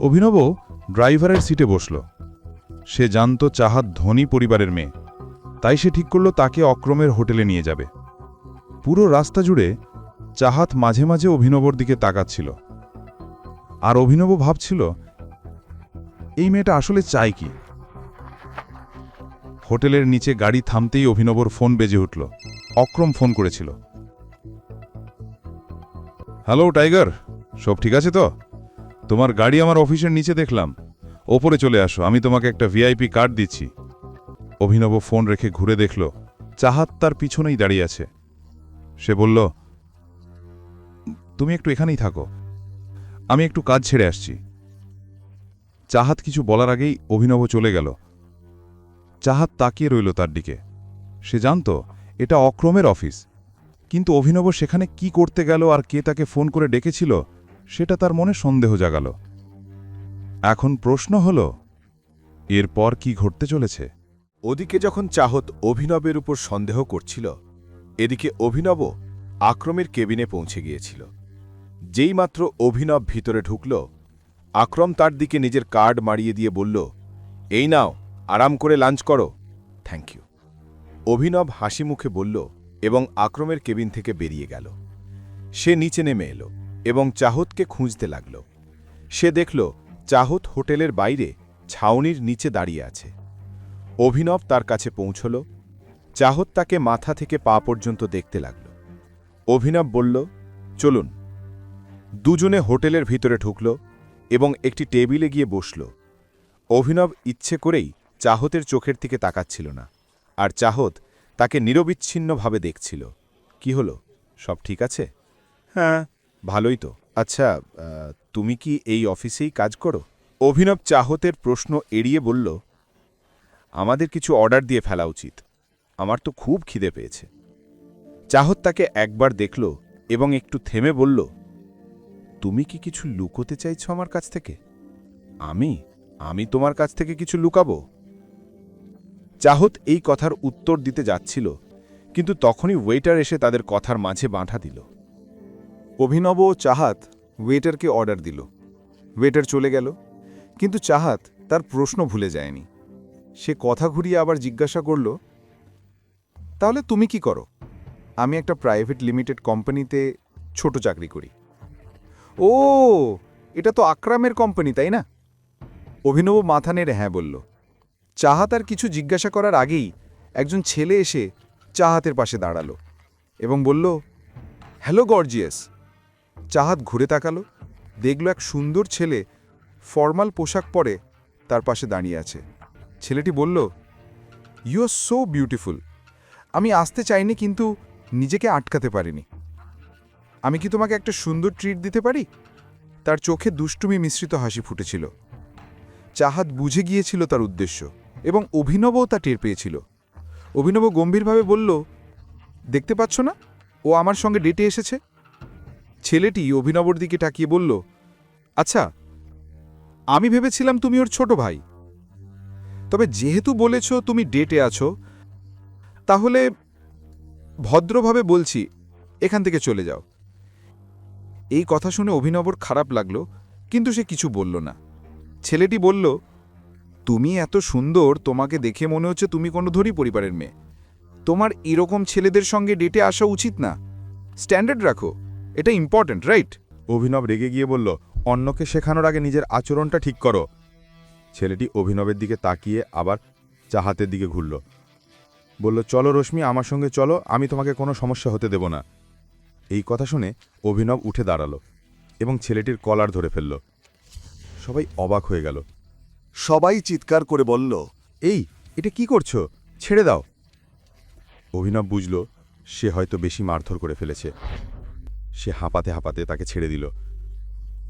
অভিনব ড্রাইভারের সিটে বসল। সে জানত চাহাত ধনী পরিবারের মেয়ে। তাই সে ঠিক করল তাকে অক্রমের হোটেলে নিয়ে যাবে। পুরো রাস্তা জুড়ে চাহাত মাঝে মাঝে অভিনবর দিকে তাকাচ্ছিল। আর অভিনব ভাবছিল, এই মেয়েটা আসলে চায় কি? হোটেলের নিচে গাড়ি থামতেই অভিনবর ফোন বেজে উঠল। অক্রম ফোন করেছিল। হ্যালো, টাইগার, সব ঠিক আছে তো? তোমার গাড়ি আমার অফিসের নিচে দেখলাম। ওপরে চলে আসো, আমি তোমাকে একটা ভিআইপি কার্ড দিচ্ছি। অভিনব ফোন রেখে ঘুরে দেখল, চাহাত তার পিছনেই দাঁড়িয়ে আছে। সে বলল, তুমি একটু এখানেই থাকো। আমি একটু কাজ ছেড়ে আসছি। চাহাত কিছু বলার আগেই অভিনব চলে গেল। চাহাত তাকিয়ে রইল তার দিকে। সে জানত, এটা অক্রমের অফিস। কিন্তু অভিনব সেখানে কি করতে গেল আর কে তাকে ফোন করে ডেকেছিল সেটা তার মনে সন্দেহ জাগাল। এখন প্রশ্ন হল, এরপর কি ঘটতে চলেছে? ওদিকে যখন চাহত অভিনবের উপর সন্দেহ করছিল, এদিকে অভিনব আক্রমের কেবিনে পৌঁছে গিয়েছিল। যেই মাত্র অভিনব ভিতরে ঢুকল, আক্রম তার দিকে নিজের কার্ড মারিয়ে দিয়ে বলল, এই নাও, আরাম করে লাঞ্চ করো। থ্যাংক ইউ অভিনব হাসি মুখে বলল এবং আক্রমের কেবিন থেকে বেরিয়ে গেল। সে নিচে নেমে এলো। এবং চাহতকে খুঁজতে লাগল। সে দেখল চাহত হোটেলের বাইরে ছাউনির নিচে দাঁড়িয়ে আছে। অভিনব তার কাছে পৌঁছল। চাহত তাকে মাথা থেকে পা পর্যন্ত দেখতে লাগল। অভিনব বলল, চলুন। দুজনে হোটেলের ভিতরে ঢুকল এবং একটি টেবিলে গিয়ে বসল। অভিনব ইচ্ছে করেই চাহতের চোখের দিকে তাকাচ্ছিল না আর চাহত তাকে নিরবিচ্ছিন্নভাবে দেখছিল। কি হলো? সব ঠিক আছে? হ্যাঁ ভালোই তো। আচ্ছা তুমি কি এই অফিসেই কাজ করো? অভিনব চাহতের প্রশ্ন এড়িয়ে বলল, আমাদের কিছু অর্ডার দিয়ে ফেলা উচিত। আমার তো খুব খিদে পেয়েছে। চাহত তাকে একবার দেখল এবং একটু থেমে বলল, তুমি কি কিছু লুকোতে চাইছো আমার কাছ থেকে? আমি? আমি তোমার কাছ থেকে কিছু লুকাবো? চাহত এই কথার উত্তর দিতে যাচ্ছিল, কিন্তু তখনই ওয়েটার এসে তাদের কথার মাঝে বাঁধা দিল। অভিনব ও চাহাত ওয়েটারকে অর্ডার দিল। ওয়েটার চলে গেল। কিন্তু চাহাত তার প্রশ্ন ভুলে যায়নি। সে কথা ঘুরিয়ে আবার জিজ্ঞাসা করল, তাহলে তুমি কি করো? আমি একটা প্রাইভেট লিমিটেড কোম্পানিতে ছোট চাকরি করি। ও, এটা তো আকরামের কোম্পানি, তাই না? অভিনব মাথা নেড়ে হ্যাঁ বলল। চাহাত আর কিছু জিজ্ঞাসা করার আগেই একজন ছেলে এসে চাহাতের পাশে দাঁড়াল এবং বলল, হ্যালো গর্জিয়াস চাহাত ঘুরে তাকালো, দেখল এক সুন্দর ছেলে ফর্মাল পোশাক পরে তার পাশে দাঁড়িয়ে আছে। ছেলেটি বলল ইউ আর সো বিউটিফুল আমি আসতে চাইনি কিন্তু নিজেকে আটকাতে পারিনি। আমি কি তোমাকে একটা সুন্দর ট্রিট দিতে পারি? তার চোখে দুষ্টুমি মিশ্রিত হাসি ফুটেছিল। চাহাত বুঝে গিয়েছিল তার উদ্দেশ্য এবং অভিনবও তা টের পেয়েছিল। অভিনব গম্ভীরভাবে বলল, দেখতে পাচ্ছ না? ও আমার সঙ্গে ডেটে এসেছে। ছেলেটি অভিনবর দিকে তাকিয়ে বলল আচ্ছা আমি ভেবেছিলাম তুমি ওর ছোট ভাই। তবে যেহেতু বলেছ তুমি ডেটে আছো, তাহলে ভদ্রভাবে বলছি, এখান থেকে চলে যাও। এই কথা শুনে অভিনবর খারাপ লাগল, কিন্তু সে কিছু বলল না। ছেলেটি বলল, তুমি এত সুন্দর, তোমাকে দেখে মনে হচ্ছে তুমি কোনো ধনী পরিবারের মেয়ে। তোমার এরকম ছেলেদের সঙ্গে ডেটে আসা উচিত না। স্ট্যান্ডার্ড রাখো। এটা ইম্পর্ট্যান্ট রাইট অভিনব রেগে গিয়ে বলল অন্যকে শেখানোর আগে নিজের আচরণটা ঠিক করো। ছেলেটি অভিনবের দিকে তাকিয়ে আবার চাহাতের দিকে ঘুরল। বলল চলো রশ্মি আমার সঙ্গে চলো আমি তোমাকে কোনো সমস্যা হতে দেব না। এই কথা শুনে অভিনব উঠে দাঁড়াল এবং ছেলেটির কলার ধরে ফেলল। সবাই অবাক হয়ে গেল। সবাই চিৎকার করে বলল এই এটা কি করছ? ছেড়ে দাও। অভিনব বুঝল সে হয়তো বেশি মারধর করে ফেলেছে। সে হাঁপাতে হাঁপাতে তাকে ছেড়ে দিল।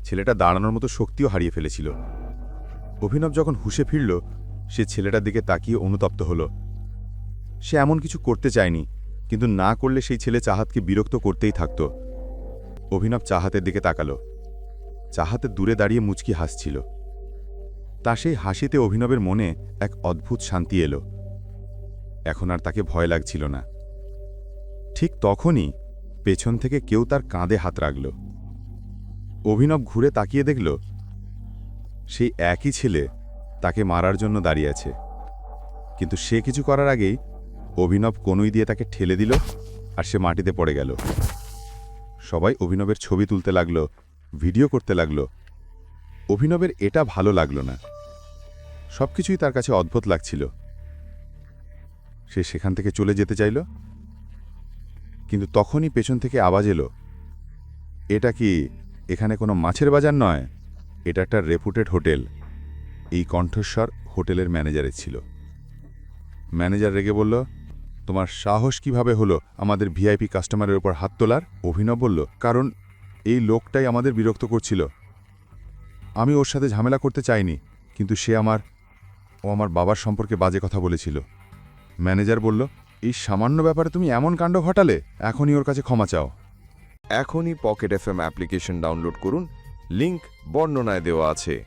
ছেলেটা দাঁড়ানোর মতো শক্তিও হারিয়ে ফেলেছিল। অভিনব যখন হুশে ফিরল, সে ছেলেটার দিকে তাকিয়ে অনুতপ্ত হল। সে এমন কিছু করতে চায়নি, কিন্তু না করলে সেই ছেলে চাহাতকে বিরক্ত করতেই থাকত। অভিনব চাহাতের দিকে তাকালো। চাহাতে দূরে দাঁড়িয়ে মুচকি হাসছিল। তা সেই হাসিতে অভিনবের মনে এক অদ্ভুত শান্তি এলো। এখন আর তাকে ভয় লাগছিল না। ঠিক তখনই পেছন থেকে কেউ তার কাঁধে হাত রাখল। অভিনব ঘুরে তাকিয়ে দেখল সেই একই ছেলে তাকে মারার জন্য দাঁড়িয়ে আছে। কিন্তু সে কিছু করার আগেই অভিনব কনুই দিয়ে তাকে ঠেলে দিল আর সে মাটিতে পড়ে গেল। সবাই অভিনবের ছবি তুলতে লাগল, ভিডিও করতে লাগল। অভিনবের এটা ভালো লাগল না। সবকিছুই তার কাছে অদ্ভুত লাগছিল। সে সেখান থেকে চলে যেতে চাইল কিন্তু তখনই পেছন থেকে আওয়াজ এলো। এটা কি এখানে কোনো মাছের বাজার নয়? এটা একটা রেপুটেড হোটেল। এই কণ্ঠস্বর হোটেলের ম্যানেজারের ছিল। ম্যানেজার রেগে বলল, তোমার সাহস কীভাবে হলো আমাদের ভিআইপি কাস্টমারের উপর হাত তোলার? অভিনব বলল, কারণ এই লোকটাই আমাদের বিরক্ত করছিল। আমি ওর সাথে ঝামেলা করতে চাইনি, কিন্তু সে আমার, ও আমার বাবার সম্পর্কে বাজে কথা বলেছিল। ম্যানেজার বলল এই সামান্য ব্যাপারে তুমি এমন কাণ্ড ঘটালে, এখনই ওর কাছে ক্ষমা চাও। এখনই pocket F M application download করুন, লিংক বর্ণনায় দেওয়া আছে।